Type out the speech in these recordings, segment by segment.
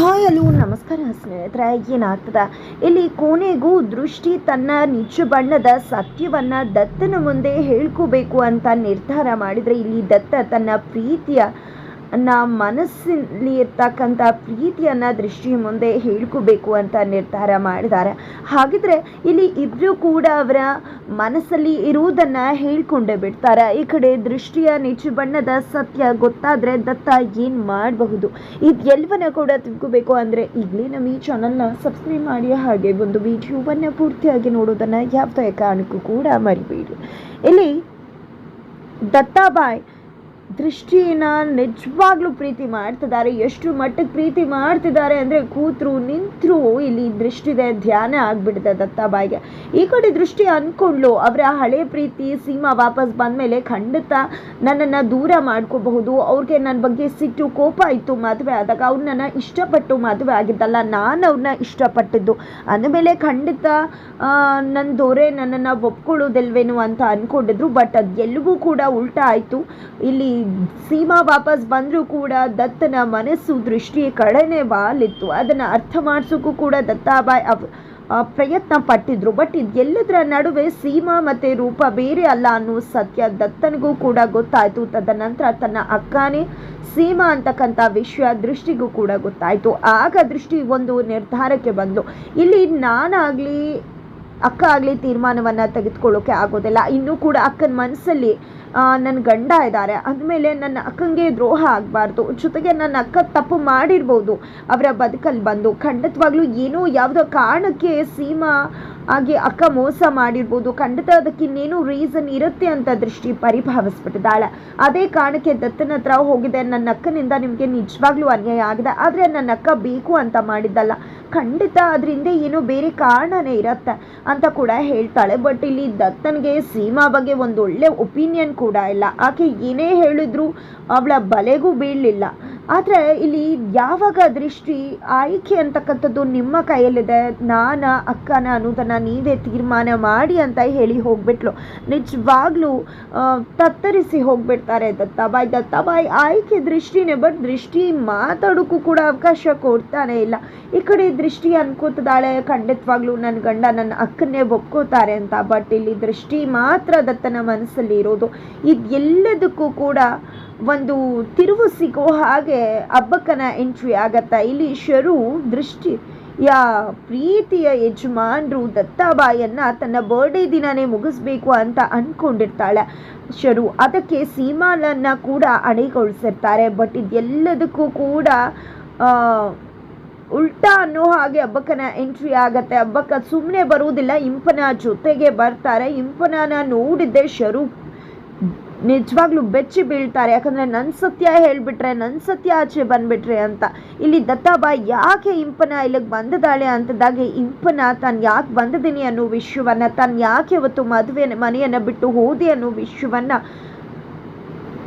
Hi, hello, ನಮಸ್ಕಾರ ಸ್ನೇಹಿತರೆ, ಏನಾಗ್ತದ? ಇಲ್ಲಿ ಕೋಣೆಗೂ ದೃಷ್ಟಿ ತನ್ನ ನಿಜ ಬಣ್ಣದ ಸತ್ಯವನ್ನ ದತ್ತನ ಮುಂದೆ ಹೇಳ್ಕೋಬೇಕು ಅಂತ ನಿರ್ಧಾರ ಮಾಡಿದರೆ ಇಲ್ಲಿ ದತ್ತ ತನ್ನ ಪ್ರೀತಿಯ ನ ಮನಸ್ಸಿನಲ್ಲಿ ಇರ್ತಕ್ಕಂಥ ಪ್ರೀತಿಯನ್ನು ದೃಷ್ಟಿ ಮುಂದೆ ಹೇಳ್ಕೋಬೇಕು ಅಂತ ನಿರ್ಧಾರ ಮಾಡಿದ್ದಾರೆ. ಹಾಗಿದ್ರೆ ಇಲ್ಲಿ ಇಬ್ಬರು ಕೂಡ ಅವರ ಮನಸ್ಸಲ್ಲಿ ಇರುವುದನ್ನು ಹೇಳ್ಕೊಂಡೇ ಬಿಡ್ತಾರೆ. ಈ ಕಡೆ ದೃಷ್ಟಿಯ ನಿಜ ಬಣ್ಣದ ಸತ್ಯ ಗೊತ್ತಾದರೆ ದತ್ತ ಏನು ಮಾಡಬಹುದು? ಇದೆಲ್ಲವನ್ನ ಕೂಡ ತಿಳ್ಕೋಬೇಕು ಅಂದರೆ ಈಗಲೇ ನಮ್ಮ ಈ ಚಾನಲ್ನ ಸಬ್ಸ್ಕ್ರೈಬ್ ಮಾಡಿ ಹಾಗೆ ಒಂದು ವಿಡಿಯೋವನ್ನು ಪೂರ್ತಿಯಾಗಿ ನೋಡೋದನ್ನು ಯಾವುದೇ ಕಾರಣಕ್ಕೂ ಕೂಡ ಮರಿಬೇಡಿ. ಇಲ್ಲಿ ದತ್ತಾಬಾಯ್ ದೃಷ್ಟಿನ ನಿಜವಾಗ್ಲೂ ಪ್ರೀತಿ ಮಾಡ್ತಿದ್ದಾರೆ. ಎಷ್ಟು ಮಟ್ಟಕ್ಕೆ ಪ್ರೀತಿ ಮಾಡ್ತಿದ್ದಾರೆ ಅಂದರೆ ಕೂತರು, ನಿಂತರು ಇಲ್ಲಿ ದೃಷ್ಟಿದೆ, ಧ್ಯಾನ ಆಗ್ಬಿಟ್ಟಿದೆ ದತ್ತಾಬಾಯಿಗೆ ಈ ಕಡೆ ದೃಷ್ಟಿ ಅಂದ್ಕೊಂಡ್ಲು ಅವರ ಹಳೆ ಪ್ರೀತಿ ಸೀಮಾ ವಾಪಸ್ ಬಂದಮೇಲೆ ಖಂಡಿತ ನನ್ನನ್ನು ದೂರ ಮಾಡ್ಕೋಬಹುದು. ಅವ್ರಿಗೆ ನನ್ನ ಬಗ್ಗೆ ಸಿಟ್ಟು, ಕೋಪ ಇತ್ತು ಮದುವೆ ಆದಾಗ ಅವ್ರು ನನ್ನ ಇಷ್ಟಪಟ್ಟು ಮದುವೆ ಆಗಿದ್ದಲ್ಲ, ನಾನು ಅವ್ರನ್ನ ಇಷ್ಟಪಟ್ಟಿದ್ದು. ಅಂದಮೇಲೆ ಖಂಡಿತ ನನ್ನ ದೊರೆ ನನ್ನನ್ನು ಒಪ್ಕೊಳ್ಳೋದಿಲ್ವೇನು ಅಂತ ಅಂದ್ಕೊಂಡಿದ್ರು ಬಟ್ ಅದು ಅದೆಲ್ಲವೂ ಕೂಡ ಉಲ್ಟಾ ಆಯಿತು. ಇಲ್ಲಿ ಸೀಮಾ ವಾಪಸ್ ಬಂದರೂ ಕೂಡ ದತ್ತನ ಮನಸ್ಸು ದೃಷ್ಟಿ ಕಡೆನೇ ಬಾಲಿತ್ತು. ಅದನ್ನು ಅರ್ಥ ಮಾಡಿಸೋಕ್ಕೂ ಕೂಡ ದತ್ತಾಬಾಯ್ ಪ್ರಯತ್ನ ಪಟ್ಟಿದ್ರು. ಬಟ್ ಇದೆಲ್ಲದರ ನಡುವೆ ಸೀಮಾ ಮತ್ತೆ ರೂಪ ಬೇರೆ ಅಲ್ಲ ಅನ್ನೋ ಸತ್ಯ ದತ್ತನಿಗೂ ಕೂಡ ಗೊತ್ತಾಯ್ತು. ತದನಂತರ ತನ್ನ ಅಕ್ಕನೇ ಸೀಮಾ ಅಂತಕ್ಕಂಥ ವಿಷಯ ದೃಷ್ಟಿಗೂ ಕೂಡ ಗೊತ್ತಾಯ್ತು. ಆಗ ದೃಷ್ಟಿ ಒಂದು ನಿರ್ಧಾರಕ್ಕೆ ಬಂದ್ಲು ಇಲ್ಲಿ ನಾನಾಗ್ಲಿ ಅಕ್ಕ ಆಗಲಿ ತೀರ್ಮಾನವನ್ನು ತೆಗೆದುಕೊಳ್ಳೋಕೆ ಆಗೋದಿಲ್ಲ. ಇನ್ನೂ ಕೂಡ ಅಕ್ಕನ ಮನಸ್ಸಲ್ಲಿ ನನ್ನ ಗಂಡ ಇದ್ದಾರೆ. ಅಂದಮೇಲೆ ನನ್ನ ಅಕ್ಕಂಗೆ ದ್ರೋಹ ಆಗಬಾರ್ದು. ಜೊತೆಗೆ ನನ್ನ ಅಕ್ಕ ತಪ್ಪು ಮಾಡಿರ್ಬೋದು. ಅವರ ಬದುಕಲ್ಲಿ ಬಂದು. ಖಂಡಿತವಾಗ್ಲೂ ಏನೋ ಯಾವುದೋ ಕಾರಣಕ್ಕೆ ಸೀಮಾ ಆಗಿ ಅಕ್ಕ ಮೋಸ ಮಾಡಿರ್ಬೋದು. ಖಂಡಿತ ಅದಕ್ಕೆ ಇನ್ನೇನು ರೀಸನ್ ಇರುತ್ತೆ ಅಂತ ದೃಷ್ಟಿ ಪರಿಭಾವಿಸ್ಬಿಟ್ಟಿದ್ದಾಳೆ. ಅದೇ ಕಾರಣಕ್ಕೆ ದತ್ತನ ಹತ್ರ ಹೋಗಿದೆ. ನನ್ನ ಅಕ್ಕನಿಂದ ನಿಮಗೆ ನಿಜವಾಗ್ಲೂ ಅನ್ಯಾಯ ಆಗಿದೆ. ಆದರೆ ನನ್ನ ಅಕ್ಕ ಬೇಕು ಅಂತ ಮಾಡಿದ್ದಲ್ಲ. ಖಂಡಿತ ಅದರಿಂದ ಏನೋ ಬೇರೆ ಕಾರಣನೇ ಇರತ್ತೆ ಅಂತ ಕೂಡ ಹೇಳ್ತಾಳೆ. ಬಟ್ ಇಲ್ಲಿ ದತ್ತನಿಗೆ ಸೀಮಾ ಬಗ್ಗೆ ಒಂದು ಒಳ್ಳೆ ಒಪಿನಿಯನ್ ಕೂಡ ಇಲ್ಲ. ಆಕೆ ಏನೇ ಹೇಳಿದ್ರು ಅವಳ ಬಲೆಗೂ ಬೀಳಲಿಲ್ಲ. ಆದರೆ ಇಲ್ಲಿ ಯಾವಾಗ ದೃಷ್ಟಿ ಆಯ್ಕೆ ಅಂತಕ್ಕಂಥದ್ದು ನಿಮ್ಮ ಕೈಯಲ್ಲಿದೆ, ನಾನ, ಅಕ್ಕನ ಅನ್ನೋದನ್ನು ನೀವೇ ತೀರ್ಮಾನ ಮಾಡಿ ಅಂತ ಹೇಳಿ ಹೋಗ್ಬಿಟ್ಲು. ನಿಜವಾಗ್ಲೂ ತತ್ತರಿಸಿ ಹೋಗ್ಬಿಡ್ತಾರೆ ದತ್ತಾಬಾಯಿ. ದತ್ತಾಬಾಯಿ ಆಯ್ಕೆ ದೃಷ್ಟಿನೇ, ಬಟ್ ದೃಷ್ಟಿ ಮಾತಾಡೋಕ್ಕೂ ಕೂಡ ಅವಕಾಶ ಕೊಡ್ತಾನೆ ಇಲ್ಲ. ಈ ಕಡೆ ದೃಷ್ಟಿ ಅನ್ಕೋತಿದ್ದಾಳೆ, ಖಂಡಿತವಾಗ್ಲೂ ನನ್ನ ಗಂಡ ನನ್ನ ಅಕ್ಕನ್ನೇ ಒಪ್ಕೋತಾರೆ ಅಂತ, ಬಟ್ ಇಲ್ಲಿ ದೃಷ್ಟಿ ಮಾತ್ರ ದತ್ತನ ಮನಸ್ಸಲ್ಲಿ ಇರೋದು ಇದೆಲ್ಲದಕ್ಕೂ ಕೂಡ ಒಂದು ತಿರುವು ಸಿಗೋ ಹಾಗೆ ಹಬ್ಬಕ್ಕನ ಎಂಟ್ರಿ ಆಗತ್ತ? ಇಲ್ಲಿ ಶರು ದೃಷ್ಟಿ ಯಾ ಪ್ರೀತಿಯ ಯಜಮಾನ್ರು ದತ್ತಾಬಾಯನ್ನ ತನ್ನ ಬರ್ಡೇ ದಿನನೇ ಮುಗಿಸ್ಬೇಕು ಅಂತ ಅನ್ಕೊಂಡಿರ್ತಾಳೆ. ಶರು ಅದಕ್ಕೆ ಸೀಮಾಲನ್ನ ಕೂಡ ಅಣೆಗೊಳಿಸಿರ್ತಾರೆ. ಬಟ್ ಇದೆಲ್ಲದಕ್ಕೂ ಕೂಡ ಉಲ್ಟಾ ಅನ್ನೋ ಹಾಗೆ ಹಬ್ಬಕ್ಕನ ಎಂಟ್ರಿ ಆಗತ್ತೆ. ಹಬ್ಬಕ್ಕ ಸುಮ್ಮನೆ ಬರುವುದಿಲ್ಲ, ಇಂಪನ ಜೊತೆಗೆ ಬರ್ತಾರೆ. ಇಂಪನನ ನೋಡಿದ್ದೆ ಶರು ನಿಜವಾಗ್ಲೂ ಬೆಚ್ಚಿ ಬೀಳ್ತಾರೆ. ಯಾಕಂದರೆ ನನ್ನ ಸತ್ಯ ಹೇಳಿಬಿಟ್ರೆ ನನ್ನ ಸತ್ಯ ಆಚೆ ಬಂದುಬಿಟ್ರೆ ಅಂತ. ಇಲ್ಲಿ ದತ್ತಾಬಾಯ್ ಯಾಕೆ ಇಂಪನ ಇಲ್ಲಿಗೆ ಬಂದಿದ್ದಾಳೆ ಅಂತದಾಗೆ ಇಂಪನ ತಾನು ಯಾಕೆ ಬಂದಿದ್ದೀನಿ ಅನ್ನೋ ವಿಶ್ವವನ್ನು ತಾನು ಯಾಕೆ ಇವತ್ತು ಮದುವೆ ಮನೆಯನ್ನು ಬಿಟ್ಟು ಹೋದೆ ಅನ್ನೋ ವಿಷಯವನ್ನ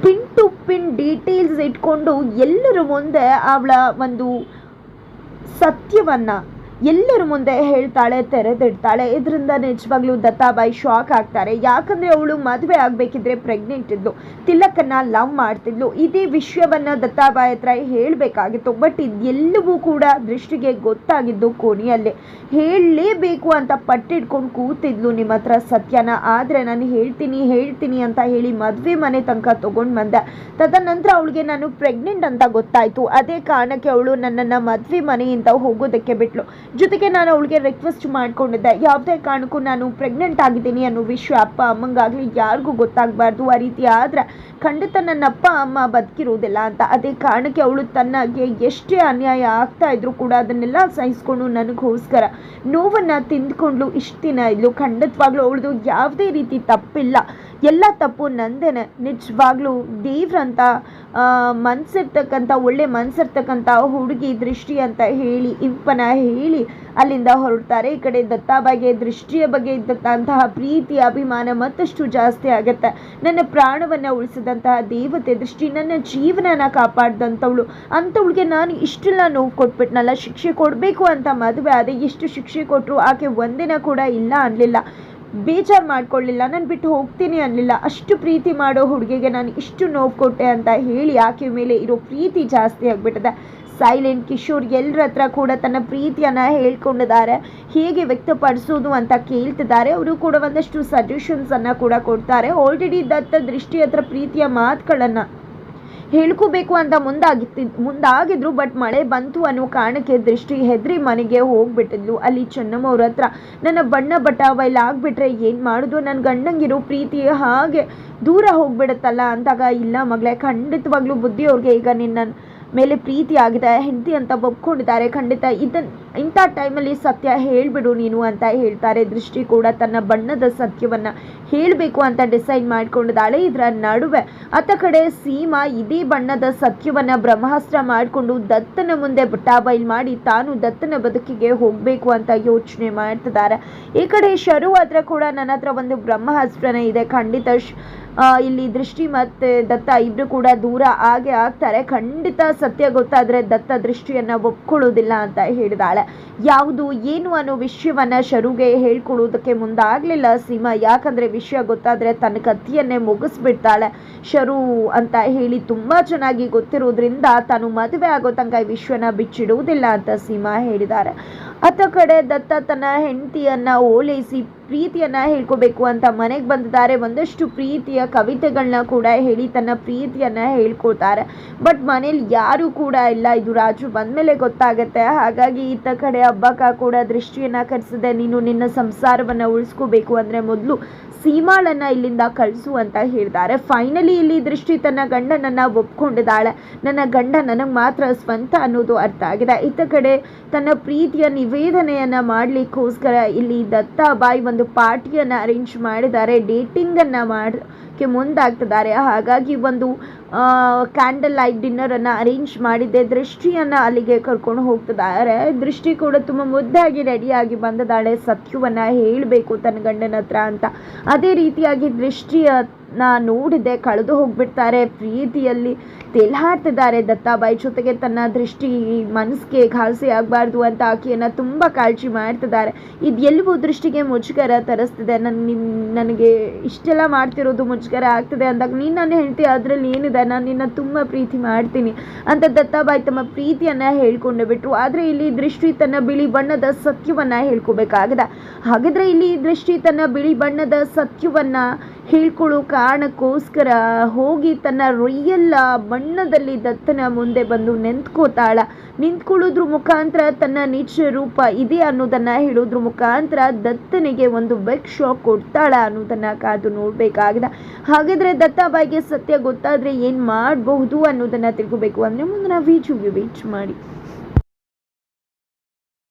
ಪಿನ್ ಟು ಪಿನ್ ಡೀಟೇಲ್ಸ್ ಇಟ್ಕೊಂಡು ಎಲ್ಲರ ಮುಂದೆ ಅವಳ ಒಂದು ಸತ್ಯವನ್ನ ಎಲ್ಲರ ಮುಂದೆ ಹೇಳ್ತಾಳೆ, ತೆರೆದಿಡ್ತಾಳೆ. ಇದರಿಂದ ನಿಜವಾಗ್ಲೂ ದತ್ತಾಬಾಯಿ ಶಾಕ್ ಆಗ್ತಾರೆ. ಯಾಕಂದ್ರೆ ಅವಳು ಮದುವೆ ಆಗ್ಬೇಕಿದ್ರೆ ಪ್ರೆಗ್ನೆಂಟ್ ಇದ್ಲು. ತಿಲಕನ್ನ ಲವ್ ಮಾಡ್ತಿದ್ಲು. ಇದೇ ವಿಷಯವನ್ನ ದತ್ತಾಬಾಯಿ ಹತ್ರ ಹೇಳಬೇಕಾಗಿತ್ತು. ಬಟ್ ಇದೆಲ್ಲವೂ ಕೂಡ ದೃಷ್ಟಿಗೆ ಗೊತ್ತಾಗಿದ್ದು ಕೋಣಿಯಲ್ಲೇ. ಹೇಳಲೇಬೇಕು ಅಂತ ಪಟ್ಟಿಡ್ಕೊಂಡು ಕೂತಿದ್ಲು ನಿಮ್ಮ ಹತ್ರ ಸತ್ಯನ. ಆದರೆ ನಾನು ಹೇಳ್ತೀನಿ ಹೇಳ್ತೀನಿ ಅಂತ ಹೇಳಿ ಮದುವೆ ಮನೆ ತನಕ ತಗೊಂಡ್ ಬಂದೆ. ತದನಂತರ ಅವಳಿಗೆ ನಾನು ಪ್ರೆಗ್ನೆಂಟ್ ಅಂತ ಗೊತ್ತಾಯ್ತು. ಅದೇ ಕಾರಣಕ್ಕೆ ಅವಳು ನನ್ನನ್ನು ಮದುವೆ ಮನೆಯಿಂದ ಹೋಗೋದಕ್ಕೆ ಬಿಟ್ಲು. ಜೊತೆಗೆ ನಾನು ಅವಳಿಗೆ ರಿಕ್ವೆಸ್ಟ್ ಮಾಡಿಕೊಂಡಿದ್ದೆ. ಯಾವುದೇ ಕಾರಣಕ್ಕೂ ನಾನು ಪ್ರೆಗ್ನೆಂಟ್ ಆಗಿದ್ದೀನಿ ಅನ್ನೋ ವಿಷಯ ಅಪ್ಪ ಅಮ್ಮಂಗಾಗಲಿ ಯಾರಿಗೂ ಗೊತ್ತಾಗಬಾರ್ದು. ಆ ರೀತಿ ಆದರೆ ಖಂಡಿತ ನನ್ನ ಅಪ್ಪ ಅಮ್ಮ ಬದುಕಿರೋದಿಲ್ಲ ಅಂತ. ಅದೇ ಕಾರಣಕ್ಕೆ ಅವಳು ತನ್ನಗೆ ಎಷ್ಟೇ ಅನ್ಯಾಯ ಆಗ್ತಾ ಇದ್ರು ಕೂಡ ಅದನ್ನೆಲ್ಲ ಸಹಿಸ್ಕೊಂಡು ನನಗೋಸ್ಕರ ನೋವನ್ನು ತಿಂದ್ಕೊಂಡು ಇಷ್ಟು ದಿನ ಇದ್ಲು. ಖಂಡಿತವಾಗ್ಲೂ ಅವಳದು ಯಾವುದೇ ರೀತಿ ತಪ್ಪಿಲ್ಲ. ಎಲ್ಲ ತಪ್ಪು ನಂದೇನೆ. ನಿಜವಾಗ್ಲೂ ದೇವ್ರಂತ ಆ, ಮನ್ಸಿರ್ತಕ್ಕಂಥ ಒಳ್ಳೆ ಮನ್ಸಿರ್ತಕ್ಕಂಥ ಹುಡುಗಿ ದೃಷ್ಟಿ ಅಂತ ಹೇಳಿ ಇಂಪನ ಹೇಳಿ ಅಲ್ಲಿಂದ ಹೊರಡ್ತಾರೆ. ಈ ಕಡೆ ದತ್ತಾಬಾಯಿಗೆ ದೃಷ್ಟಿಯ ಬಗ್ಗೆ ಇದ್ದಂತಹ ಪ್ರೀತಿ ಅಭಿಮಾನ ಮತ್ತಷ್ಟು ಜಾಸ್ತಿ ಆಗುತ್ತೆ. ನನ್ನ ಪ್ರಾಣವನ್ನು ಉಳಿಸಿದಂತಹ ದೇವತೆ ದೃಷ್ಟಿ ನನ್ನ ಜೀವನನ ಕಾಪಾಡ್ದಂಥವಳು ಅಂಥವಳಿಗೆ ನಾನು ಇಷ್ಟೆಲ್ಲ ನೋವು ಕೊಟ್ಬಿಟ್ನಲ್ಲ ಶಿಕ್ಷೆ ಕೊಡಬೇಕು ಅಂತ ಮದುವೆ ಆದರೆ ಎಷ್ಟು ಶಿಕ್ಷೆ ಕೊಟ್ಟರು ಆಕೆ ಒಂದಿನ ಕೂಡ ಇಲ್ಲ ಅನ್ನಲಿಲ್ಲ ಬೇಜಾರು ಮಾಡ್ಕೊಳ್ಳಿಲ್ಲ, ನಾನು ಬಿಟ್ಟು ಹೋಗ್ತೀನಿ ಅನ್ನಲಿಲ್ಲ ಅಷ್ಟು ಪ್ರೀತಿ ಮಾಡೋ ಹುಡುಗಿಗೆ ನಾನು ಇಷ್ಟು ನೋವು ಕೊಟ್ಟೆ ಅಂತ ಹೇಳಿ ಆಕೆ ಮೇಲೆ ಇರೋ ಪ್ರೀತಿ ಜಾಸ್ತಿ ಆಗಿಬಿಟ್ಟಿದೆ. ಸೈಲೆಂಟ್ ಕಿಶೋರ್ ಎಲ್ಲರ ಹತ್ರ ಕೂಡ ತನ್ನ ಪ್ರೀತಿಯನ್ನು ಹೇಳ್ಕೊಂಡಿದ್ದಾರೆ. ಹೇಗೆ ವ್ಯಕ್ತಪಡಿಸೋದು ಅಂತ ಕೇಳ್ತಿದ್ದಾರೆ. ಅವರು ಕೂಡ ಒಂದಷ್ಟು ಸಜೆಷನ್ಸನ್ನು ಕೂಡ ಕೊಡ್ತಾರೆ. ಆಲ್ರೆಡಿ ದತ್ತ ದೃಷ್ಟಿ ಹತ್ರ ಪ್ರೀತಿಯ ಮಾತುಗಳನ್ನ ಹೇಳ್ಕೋಬೇಕು ಅಂತ ಮುಂದಾಗಿತ್ತು ಮುಂದಾಗಿದ್ರು ಬಟ್ ಮಳೆ ಬಂತು ಅನ್ನೋ ಕಾರಣಕ್ಕೆ ದೃಷ್ಟಿ ಹೆದ್ರಿ ಮನೆಗೆ ಹೋಗ್ಬಿಟ್ಟಿದ್ಲು. ಅಲ್ಲಿ ಚೆನ್ನಮ್ಮ ಅವ್ರ ಹತ್ರ, ನನ್ನ ಬಣ್ಣ ಬಟಾವ ಇಲ್ಲ ಆಗ್ಬಿಟ್ರೆ ಏನು ಮಾಡೋದು? ನನ್ನ ಗಂಡಂಗಿರೋ ಪ್ರೀತಿ ಹಾಗೆ ದೂರ ಹೋಗ್ಬಿಡುತ್ತಲ್ಲ? ಅಂದಾಗ, ಇಲ್ಲ ಮಗಳೇ, ಖಂಡಿತವಾಗ್ಲೂ ಬುದ್ಧಿ ಅವ್ರಿಗೆ ಈಗ ನಿನ್ನ ಮೇಲೆ ಪ್ರೀತಿ ಆಗಿದೆ, ಹೆಂಡತಿ ಅಂತ ಒಪ್ಕೊಂಡಿದ್ದಾರೆ ಖಂಡಿತ ಇದನ್ ಇಂಥ ಟೈಮಲ್ಲಿ ಸತ್ಯ ಹೇಳಿಬಿಡು ನೀನು ಅಂತ ಹೇಳ್ತಾರೆ. ದೃಷ್ಟಿ ಕೂಡ ತನ್ನ ಬಣ್ಣದ ಸತ್ಯವನ್ನು ಹೇಳಬೇಕು ಅಂತ ಡಿಸೈಡ್ ಮಾಡಿಕೊಂಡಿದ್ದಾಳೆ. ಇದರ ನಡುವೆ ಅತ್ತ ಕಡೆ ಸೀಮಾ ಇದೇ ಬಣ್ಣದ ಸತ್ಯವನ್ನು ಬ್ರಹ್ಮಾಸ್ತ್ರ ಮಾಡಿಕೊಂಡು ದತ್ತನ ಮುಂದೆ ಬಟಾಬೈಲ್ ಮಾಡಿ ತಾನು ದತ್ತನ ಬದುಕಿಗೆ ಹೋಗಬೇಕು ಅಂತ ಯೋಚನೆ ಮಾಡ್ತಿದ್ದಾರೆ. ಈ ಕಡೆ ಶರು ಹತ್ರ ಕೂಡ ನನ್ನ ಹತ್ರ ಒಂದು ಬ್ರಹ್ಮಾಸ್ತ್ರನೇ ಇದೆ. ಖಂಡಿತ ಇಲ್ಲಿ ದೃಷ್ಟಿ ಮತ್ತೆ ದತ್ತ ಇಬ್ಬರು ಕೂಡ ದೂರ ಆಗೇ ಆಗ್ತಾರೆ. ಖಂಡಿತ ಸತ್ಯ ಗೊತ್ತಾದ್ರೆ ದತ್ತ ದೃಷ್ಟಿಯನ್ನು ಒಪ್ಕೊಳ್ಳೋದಿಲ್ಲ ಅಂತ ಹೇಳಿದಾಳೆ. ಯಾವುದು, ಏನು ಅನ್ನೋ ವಿಷಯವನ್ನ ಶರುಗೆ ಹೇಳ್ಕೊಳ್ಳೋದಕ್ಕೆ ಮುಂದಾಗಲಿಲ್ಲ. ಸೀಮಾ, ಯಾಕಂದ್ರೆ ವಿಷಯ ಗೊತ್ತಾದ್ರೆ ತನ್ನ ಕತ್ತಿಯನ್ನೇ ಮುಗಿಸ್ಬಿಡ್ತಾಳೆ ಶರು ಅಂತ ಹೇಳಿ ತುಂಬಾ ಚೆನ್ನಾಗಿ ಗೊತ್ತಿರೋದ್ರಿಂದ ತಾನು ಮದುವೆ ಆಗೋ ತನಕ ಈ ವಿಷಯನ ಬಿಚ್ಚಿಡುವುದಿಲ್ಲ ಅಂತ ಸೀಮಾ ಹೇಳಿದ್ದಾರೆ ಅತ್ತ ಕಡೆ ದತ್ತ ತನ್ನ ಹೆಂಡತಿಯನ್ನ ಓಲೈಸಿ ಪ್ರೀತಿಯನ್ನ ಹೇಳ್ಕೋಬೇಕು ಅಂತ ಮನೆಗೆ ಬಂದಿದ್ದಾರೆ. ಒಂದಷ್ಟು ಪ್ರೀತಿಯ ಕವಿತೆಗಳನ್ನ ಕೂಡ ಹೇಳಿ ತನ್ನ ಪ್ರೀತಿಯನ್ನ ಹೇಳ್ಕೊಳ್ತಾರೆ ಬಟ್ ಮನೇಲಿ ಯಾರು ಕೂಡ ಇಲ್ಲ. ಇದು ರಾಜು ಬಂದ್ಮೇಲೆ ಗೊತ್ತಾಗತ್ತೆ. ಹಾಗಾಗಿ ಇತ್ತ ಕಡೆ ಹಬ್ಬಕ್ಕ ಕೂಡ ದೃಷ್ಟಿಯನ್ನ ಕರೆಸಿದೆ. ನೀನು ನಿನ್ನ ಸಂಸಾರವನ್ನ ಉಳಿಸ್ಕೋಬೇಕು ಅಂದ್ರೆ ಮೊದಲು ಸೀಮಾಳನ್ನ ಇಲ್ಲಿಂದ ಕಳಿಸು ಅಂತ ಹೇಳ್ತಾರೆ. ಫೈನಲಿ ಇಲ್ಲಿ ದೃಷ್ಟಿ ತನ್ನ ಗಂಡನನ್ನ ಒಪ್ಕೊಂಡಿದ್ದಾಳೆ. ನನ್ನ ಗಂಡ ನನಗೆ ಮಾತ್ರ ಸ್ವಂತ ಅನ್ನೋದು ಅರ್ಥ ಆಗಿದೆ. ಇತ್ತ ಕಡೆ ತನ್ನ ಪ್ರೀತಿಯ ನಿವೇದನೆಯನ್ನ ಮಾಡ್ಲಿಕ್ಕೋಸ್ಕರ ಇಲ್ಲಿ ದತ್ತಾಬಾಯಿ ಒಂದು ಪಾರ್ಟಿಯನ್ನ ಅರೇಂಜ್ ಮಾಡಿದ್ದಾರೆ. ಡೇಟಿಂಗ್ ಅನ್ನ ಮಾಡೋಕೆ ಮುಂದಾಗ್ತಿದ್ದಾರೆ. ಹಾಗಾಗಿ ಒಂದು ಕ್ಯಾಂಡಲ್ ಲೈಟ್ ಡಿನ್ನರ್ ಅನ್ನ ಅರೇಂಜ್ ಮಾಡಿದ್ದೆ. ದೃಷ್ಟಿಯನ್ನ ಅಲ್ಲಿಗೆ ಕರ್ಕೊಂಡು ಹೋಗ್ತಿದ್ದಾರೆ. ದೃಷ್ಟಿ ಕೂಡ ತುಂಬಾ ಮುದ್ದಾಗಿ ರೆಡಿಯಾಗಿ ಬಂದಿದ್ದಾಳೆ. ಸತ್ಯವನ್ನ ಹೇಳಬೇಕು ತನ್ನ ಗಂಡನ ಹತ್ರ ಅಂತ. ಅದೇ ರೀತಿಯಾಗಿ ದೃಷ್ಟಿಯನ್ನ ನೋಡಿದೆ ಕಳೆದು ಹೋಗ್ಬಿಡ್ತಾರೆ. ಪ್ರೀತಿಯಲ್ಲಿ ತೇಲಾಡ್ತಿದ್ದಾರೆ ದತ್ತಾಬಾಯಿ. ಜೊತೆಗೆ ತನ್ನ ದೃಷ್ಟಿ ಮನಸ್ಸಿಗೆ ಘಾಸಿ ಆಗಬಾರ್ದು ಅಂತ ಆಕೆಯನ್ನು ತುಂಬ ಕಾಳಜಿ ಮಾಡ್ತಿದ್ದಾರೆ. ಇದೆಲ್ಲವೂ ದೃಷ್ಟಿಗೆ ಮುಜುಗರ ತರಿಸ್ತಿದೆ. ನನ್ನ ನಿನ್, ನನಗೆ ಇಷ್ಟೆಲ್ಲ ಮಾಡ್ತಿರೋದು ಮುಜುಗರ ಆಗ್ತಿದೆ ಅಂದಾಗ ನೀನು ನಾನು ಹೇಳ್ತೀಯ ಅದರಲ್ಲಿ ಏನಿದೆ? ನಾನು ನಿನ್ನ ತುಂಬ ಪ್ರೀತಿ ಮಾಡ್ತೀನಿ ಅಂತ ದತ್ತಾಬಾಯಿ ತಮ್ಮ ಪ್ರೀತಿಯನ್ನು ಹೇಳ್ಕೊಂಡು ಬಿಟ್ಟರು ಆದರೆ ಇಲ್ಲಿ ದೃಷ್ಟಿ ತನ್ನ ಬಿಳಿ ಬಣ್ಣದ ಸತ್ಯವನ್ನು ಹೇಳ್ಕೋಬೇಕಾಗದ. ಹಾಗಿದ್ರೆ ಇಲ್ಲಿ ದೃಷ್ಟಿ ತನ್ನ ಬಿಳಿ ಬಣ್ಣದ ಸತ್ಯವನ್ನ ಹೇಳ್ಕೊಳ್ಳೋ ಕಾರಣಕ್ಕೋಸ್ಕರ ಹೋಗಿ ತನ್ನ ರೊಯ್ಯೆಲ್ಲ ಬಣ್ಣದಲ್ಲಿ ದತ್ತನ ಮುಂದೆ ಬಂದು ನಿಂತ್ಕೋತಾಳ. ನಿಂತ್ಕೊಳ್ಳೋದ್ರ ಮುಖಾಂತರ ತನ್ನ ನಿಜ ರೂಪ ಇದೆ ಅನ್ನೋದನ್ನ ಹೇಳೋದ್ರ ಮುಖಾಂತರ ದತ್ತನಿಗೆ ಒಂದು ಬೆಕ್ ಶಾಕ್ ಕೊಡ್ತಾಳ ಅನ್ನೋದನ್ನ ಕಾದು ನೋಡ್ಬೇಕಾಗಿದೆ. ಹಾಗಾದ್ರೆ ದತ್ತಾಬಾಯಿಗೆ ಸತ್ಯ ಗೊತ್ತಾದ್ರೆ ಏನು ಮಾಡಬಹುದು ಅನ್ನೋದನ್ನ ತಿಳ್ಕೊಬೇಕು. ಅಂದ್ರೆ ಮುಂದಿನ ವೀಚು ವೇಟ್ ಮಾಡಿ.